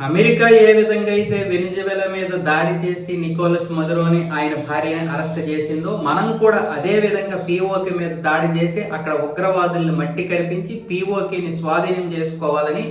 America ఏ విధంగా అయితే Venezuela మీద దాడి చేసి నికోలస్ మదురోని ఆయన భార్యని అరెస్ట్ చేసిందో మనం కూడా అదే విధంగా పీఓకే మీద దాడి చేసి అక్కడ ఉగ్రవాదుల్ని మట్టి కరిపించి పీఓకేని స్వాధీనం చేసుకోవాలని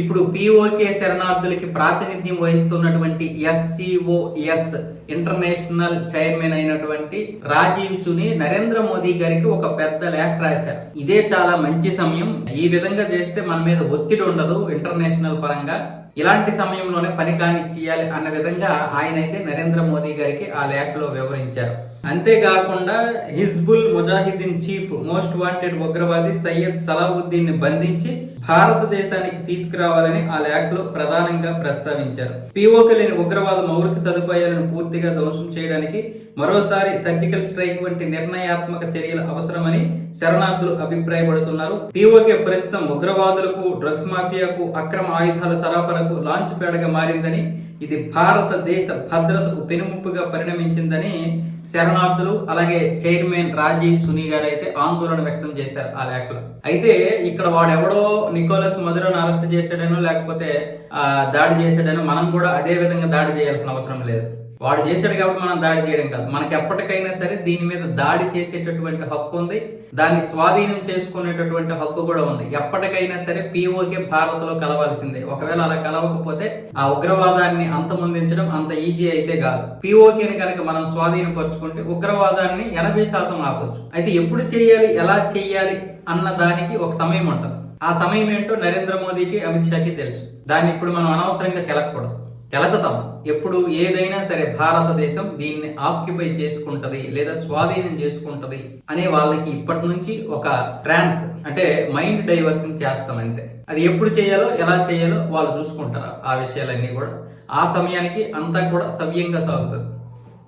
ఇప్పుడు పీఓకే శరణార్థులకి ప్రాతినిధ్యం వహిస్తున్నటువంటి ఎస్సిఓఎస్ ఇంటర్నేషనల్ చైర్మన్ అయినటువంటి రాజీవ్ చుని నరేంద్ర మోదీ గారికి ఒక పెద్ద లేఖ రాశారు. ఇదే చాలా మంచి సమయం. ఈ విధంగా చేస్తే మన మీద ఒత్తిడి ఉండదు ఇంటర్నేషనల్ పరంగా. ఇలాంటి సమయంలోనే పని కానిచ్చేయాలి అన్న విధంగా ఆయన అయితే నరేంద్ర మోదీ గారికి ఆ లేఖలో వివరించారు. అంతేకాకుండా Hizbul Mujahideen chief most wanted ఉగ్రవాది సయ్యద్ సలావుద్దీన్ని బంధించి భారతదేశానికి తీసుకురావాలని ఆ లేఖలో ప్రధానంగా ప్రస్తావించారు. పిఓకి లేని ఉగ్రవాద మౌలిక సదుపాయాలను పూర్తిగా ధ్వంసం చేయడానికి మరోసారి సర్జికల్ స్ట్రైక్ వంటి నిర్ణయాత్మక చర్యలు అవసరమని శరణార్థులు అభిప్రాయపడుతున్నారు. పిఓకే ప్రస్తుతం ఉగ్రవాదులకు డ్రగ్స్ మాఫియాకు అక్రమ ఆయుధాల సరఫరాకు లాంచ్ ప్యాడ్గా మారిందని ఇది భారతదేశ భద్రతకు పెనుముప్పుగా పరిణమించిందని శరణార్థులు అలాగే చైర్మన్ రాజీవ్ సునీ గారు అయితే ఆందోళన వ్యక్తం చేశారు ఆ లేఖలో. అయితే ఇక్కడ వాడెవడో నికోలస్ మధురను అరెస్ట్ చేశాడనో లేకపోతే దాడి చేశాడనో మనం కూడా అదే విధంగా దాడి చేయాల్సిన అవసరం లేదు. వాడు చేశాడు కాబట్టి మనం దాడి చేయడం కాదు. మనకి ఎప్పటికైనా సరే దీని మీద దాడి చేసేటటువంటి హక్కు ఉంది. దాన్ని స్వాధీనం చేసుకునేటటువంటి హక్కు కూడా ఉంది. ఎప్పటికైనా సరే పిఓకే భారత్లో కలవాల్సిందే. ఒకవేళ అలా కలవకపోతే ఆ ఉగ్రవాదాన్ని అంతమొందించడం అంత ఈజీ అయితే కాదు. పీఓకేని కనుక మనం స్వాధీనపరుచుకుంటే ఉగ్రవాదాన్ని ఎనభై శాతం ఆపవచ్చు అయితే ఎప్పుడు చేయాలి ఎలా చేయాలి అన్న దానికి ఒక సమయం ఉంటుంది. ఆ సమయం ఏంటో నరేంద్ర మోదీకి అమిత్ షాకి తెలుసు. దాన్ని ఇప్పుడు మనం అనవసరంగా కెలకూడదు కెలకుతాం ఎప్పుడు ఏదైనా సరే భారతదేశం దీన్ని ఆక్యుపై చేసుకుంటది లేదా స్వాధీనం చేసుకుంటది అనే వాళ్ళకి ఇప్పటి నుంచి ఒక ట్రాన్స్ అంటే మైండ్ డైవర్షన్ చేస్తాం అంతే. అది ఎప్పుడు చేయాలో ఎలా చేయాలో వాళ్ళు చూసుకుంటారు ఆ విషయాలన్నీ కూడా. ఆ సమయానికి అంతా కూడా సవ్యంగా సాగుతుంది.